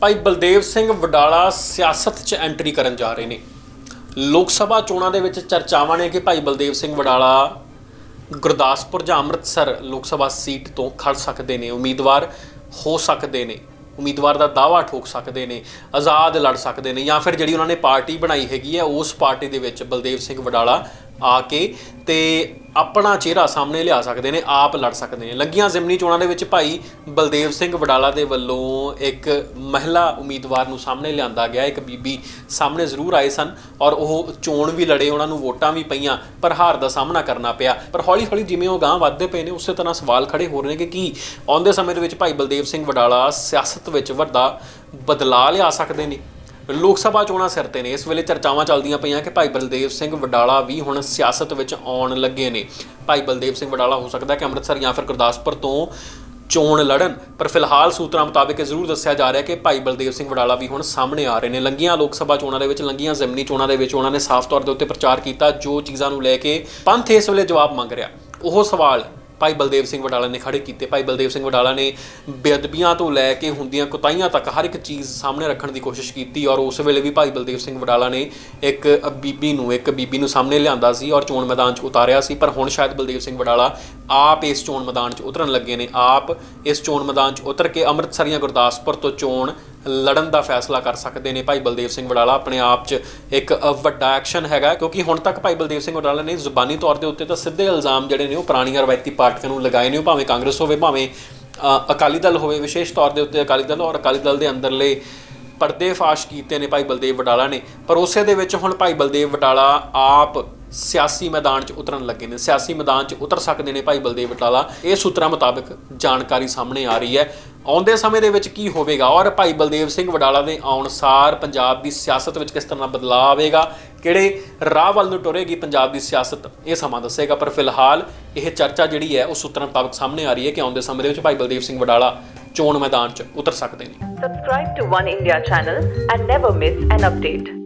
ਭਾਈ ਬਲਦੇਵ ਸਿੰਘ ਵਡਾਲਾ ਸਿਆਸਤ 'ਚ ਐਂਟਰੀ ਕਰਨ ਜਾ ਰਹੇ ਨੇ। ਲੋਕ ਸਭਾ ਚੋਣਾਂ ਦੇ ਵਿੱਚ ਚਰਚਾਵਾਂ ਨੇ ਕਿ ਭਾਈ ਬਲਦੇਵ ਸਿੰਘ ਵਡਾਲਾ ਗੁਰਦਾਸਪੁਰ ਜਾਂ ਅੰਮ੍ਰਿਤਸਰ ਲੋਕ ਸਭਾ ਸੀਟ ਤੋਂ ਖੜ ਸਕਦੇ ਨੇ, ਉਮੀਦਵਾਰ ਹੋ ਸਕਦੇ ਨੇ, ਉਮੀਦਵਾਰ ਦਾ ਦਾਵਾ ਠੋਕ ਸਕਦੇ ਨੇ, ਆਜ਼ਾਦ ਲੜ ਸਕਦੇ ਨੇ ਜਾਂ ਫਿਰ ਜਿਹੜੀ ਉਹਨਾਂ ਨੇ ਪਾਰਟੀ ਬਣਾਈ ਹੈਗੀ ਹੈ, ਉਸ ਪਾਰਟੀ ਦੇ ਵਿੱਚ ਬਲਦੇਵ ਸਿੰਘ ਵਡਾਲਾ ਆ ਕੇ ਤੇ ਆਪਣਾ ਚਿਹਰਾ ਸਾਹਮਣੇ ਲਿਆ ਸਕਦੇ ਨੇ, ਆਪ ਲੜ ਸਕਦੇ ਨੇ। ਲੱਗੀਆਂ ਜ਼ਿਮਨੀ ਚੋਣਾਂ ਦੇ ਵਿੱਚ ਭਾਈ ਬਲਦੇਵ ਸਿੰਘ ਵਡਾਲਾ ਦੇ ਵੱਲੋਂ ਇੱਕ ਮਹਿਲਾ ਉਮੀਦਵਾਰ ਨੂੰ ਸਾਹਮਣੇ ਲਿਆਂਦਾ ਗਿਆ। ਇੱਕ ਬੀਬੀ ਸਾਹਮਣੇ ਜ਼ਰੂਰ ਆਏ ਸਨ ਔਰ ਉਹ ਚੋਣ ਵੀ ਲੜੇ, ਉਹਨਾਂ ਨੂੰ ਵੋਟਾਂ ਵੀ ਪਈਆਂ, ਪਰ ਹਾਰ ਦਾ ਸਾਹਮਣਾ ਕਰਨਾ ਪਿਆ। ਪਰ ਹੌਲੀ ਹੌਲੀ ਜਿਵੇਂ ਉਹ ਗਾਂ ਵੱਧਦੇ ਪਏ ਨੇ, ਉਸੇ ਤਰ੍ਹਾਂ ਸਵਾਲ ਖੜੇ ਹੋ ਰਹੇ ਨੇ ਕਿ ਕੀ ਆਉਂਦੇ ਸਮੇਂ ਦੇ ਵਿੱਚ ਭਾਈ ਬਲਦੇਵ ਸਿੰਘ ਵਡਾਲਾ ਸਿਆਸਤ ਵਿੱਚ ਵੱਡਾ ਬਦਲਾਅ ਲਿਆ ਸਕਦੇ ਨੇ? ਲੋਕ ਸਭਾ ਚੋਣਾਂ ਸਿਰ ਤੇ ਨੇ। ਇਸ ਵੇਲੇ ਚਰਚਾਵਾਂ ਚੱਲਦੀਆਂ ਪਈਆਂ ਕਿ ਭਾਈ ਬਲਦੇਵ ਸਿੰਘ ਵਡਾਲਾ ਵੀ ਹੁਣ ਸਿਆਸਤ ਵਿੱਚ ਆਉਣ ਲੱਗੇ ਨੇ। ਭਾਈ ਬਲਦੇਵ ਸਿੰਘ ਵਡਾਲਾ ਹੋ ਸਕਦਾ ਕਿ ਅੰਮ੍ਰਿਤਸਰ ਜਾਂ ਫਿਰ ਗੁਰਦਾਸਪੁਰ ਤੋਂ ਚੋਣ ਲੜਨ। ਪਰ ਫਿਲਹਾਲ ਸੂਤਰਾਂ ਮੁਤਾਬਕ ਇਹ ਜ਼ਰੂਰ ਦੱਸਿਆ ਜਾ ਰਿਹਾ ਕਿ ਭਾਈ ਬਲਦੇਵ ਸਿੰਘ ਵਡਾਲਾ ਵੀ ਹੁਣ ਸਾਹਮਣੇ ਆ ਰਹੇ ਨੇ। ਲੰਗੀਆਂ ਲੋਕ ਸਭਾ ਚੋਣਾਂ ਦੇ ਵਿੱਚ, ਲੰਗੀਆਂ ਜ਼ਮਨੀ ਚੋਣਾਂ ਦੇ ਵਿੱਚ ਉਹਨਾਂ ਨੇ ਸਾਫ਼ ਤੌਰ ਦੇ ਉੱਤੇ ਪ੍ਰਚਾਰ ਕੀਤਾ, ਜੋ ਚੀਜ਼ਾਂ ਨੂੰ ਲੈ ਕੇ ਪੰਥ ਇਸ ਵੇਲੇ ਜਵਾਬ ਮੰਗ ਰਿਹਾ। ਉਹ ਸਵਾਲ ਭਾਈ ਬਲਦੇਵ ਸਿੰਘ ਵਡਾਲਾ ਨੇ ਖੜੇ ਕੀਤੇ। ਭਾਈ ਬਲਦੇਵ ਸਿੰਘ ਵਡਾਲਾ ਨੇ ਬੇਅਦਬੀਆਂ ਤੋਂ ਲੈ ਕੇ ਹੁੰਦੀਆਂ ਕੁਤਾਈਆਂ ਤੱਕ ਹਰ ਇੱਕ ਚੀਜ਼ ਸਾਹਮਣੇ ਰੱਖਣ ਦੀ ਕੋਸ਼ਿਸ਼ ਕੀਤੀ ਔਰ ਉਸ ਵੇਲੇ ਵੀ ਭਾਈ ਬਲਦੇਵ ਸਿੰਘ ਵਡਾਲਾ ਨੇ ਇੱਕ ਬੀਬੀ ਨੂੰ, ਇੱਕ ਬੀਬੀ ਨੂੰ ਸਾਹਮਣੇ ਲਿਆਂਦਾ ਸੀ ਔਰ ਚੋਣ ਮੈਦਾਨ 'ਚ ਉਤਾਰਿਆ ਸੀ। ਪਰ ਹੁਣ ਸ਼ਾਇਦ ਬਲਦੇਵ ਸਿੰਘ ਵਡਾਲਾ ਆਪ ਇਸ ਚੋਣ ਮੈਦਾਨ 'ਚ ਉਤਰਨ ਲੱਗੇ ਨੇ। ਆਪ ਇਸ ਚੋਣ ਮੈਦਾਨ 'ਚ ਉਤਰ ਕੇ ਅੰਮ੍ਰਿਤਸਰ ਜਾਂ ਗੁਰਦਾਸਪੁਰ ਤੋਂ ਚੋਣ ਲੜਨ ਦਾ ਫੈਸਲਾ ਕਰ ਸਕਦੇ ਨੇ ਭਾਈ ਬਲਦੇਵ ਸਿੰਘ ਵਡਾਲਾ। ਆਪਣੇ ਆਪ 'ਚ ਇੱਕ ਵੱਡਾ ਐਕਸ਼ਨ ਹੈਗਾ, ਕਿਉਂਕਿ ਹੁਣ ਤੱਕ ਭਾਈ ਬਲਦੇਵ ਸਿੰਘ ਵਡਾਲਾ ਨੇ ਜ਼ੁਬਾਨੀ ਤੌਰ ਦੇ ਉੱਤੇ ਤਾਂ ਸਿੱਧੇ ਇਲਜ਼ਾਮ ਜਿਹੜੇ ਨੇ ਉਹ ਪੁਰਾਣੀਆਂ ਰਵਾਇਤੀ ਪਾਰਟੀਆਂ ਨੂੰ ਲਗਾਏ ਨੇ, ਉਹ ਭਾਵੇਂ ਕਾਂਗਰਸ ਹੋਵੇ, ਭਾਵੇਂ ਅਕਾਲੀ ਦਲ ਹੋਵੇ, ਵਿਸ਼ੇਸ਼ ਤੌਰ ਦੇ ਉੱਤੇ ਅਕਾਲੀ ਦਲ ਔਰ ਅਕਾਲੀ ਦਲ ਦੇ ਅੰਦਰਲੇ ਪਰਦੇ ਫਾਸ਼ ਕੀਤੇ ਨੇ ਭਾਈ ਬਲਦੇਵ ਵਡਾਲਾ ਨੇ। ਪਰ ਉਸੇ ਦੇ ਵਿੱਚ ਹੁਣ ਭਾਈ ਬਲਦੇਵ ਵਡਾਲਾ ਆਪ ਸਿਆਸੀ ਮੈਦਾਨ 'ਚ ਉਤਰਨ ਲੱਗੇ ਨੇ, ਸਿਆਸੀ ਮੈਦਾਨ 'ਚ ਉਤਰ ਸਕਦੇ ਨੇ ਭਾਈ ਬਲਦੇਵ ਬਟਾਲਾ। ਇਹ ਸੂਤਰਾਂ ਮੁਤਾਬਕ ਜਾਣਕਾਰੀ ਸਾਹਮਣੇ ਆ ਰਹੀ ਹੈ। ਆਉਂਦੇ ਸਮੇਂ ਦੇ ਵਿੱਚ ਕੀ ਹੋਵੇਗਾ? ਔਰ ਭਾਈ ਬਲਦੇਵ ਸਿੰਘ ਵਡਾਲਾ ਦੇ ਆਉਣ ਸਾਰ ਪੰਜਾਬ ਦੀ ਸਿਆਸਤ ਵਿੱਚ ਕਿਸ ਤਰ੍ਹਾਂ ਬਦਲਾਅ ਆਵੇਗਾ? ਕਿਹੜੇ ਰਾਹ ਵੱਲ ਨੂੰ ਟੁਰੇਗੀ ਪੰਜਾਬ ਦੀ ਸਿਆਸਤ? ਇਹ ਸਮਾਂ ਦੱਸੇਗਾ, ਪਰ ਫਿਲਹਾਲ ਇਹ ਚਰਚਾ ਜਿਹੜੀ ਹੈ, ਉਹ ਸੂਤਰਾਂ ਮੁਤਾਬਕ ਸਾਹਮਣੇ ਆ ਰਹੀ ਹੈ ਕਿ ਆਉਂਦੇ ਸਮੇਂ ਦੇ ਵਿੱਚ ਭਾਈ ਬਲਦੇਵ ਸਿੰਘ ਵਡਾਲਾ ਚੋਣ ਮੈਦਾਨ 'ਚ ਉਤਰ ਸਕਦੇ ਨੇ। Subscribe to One India channel and never miss an update.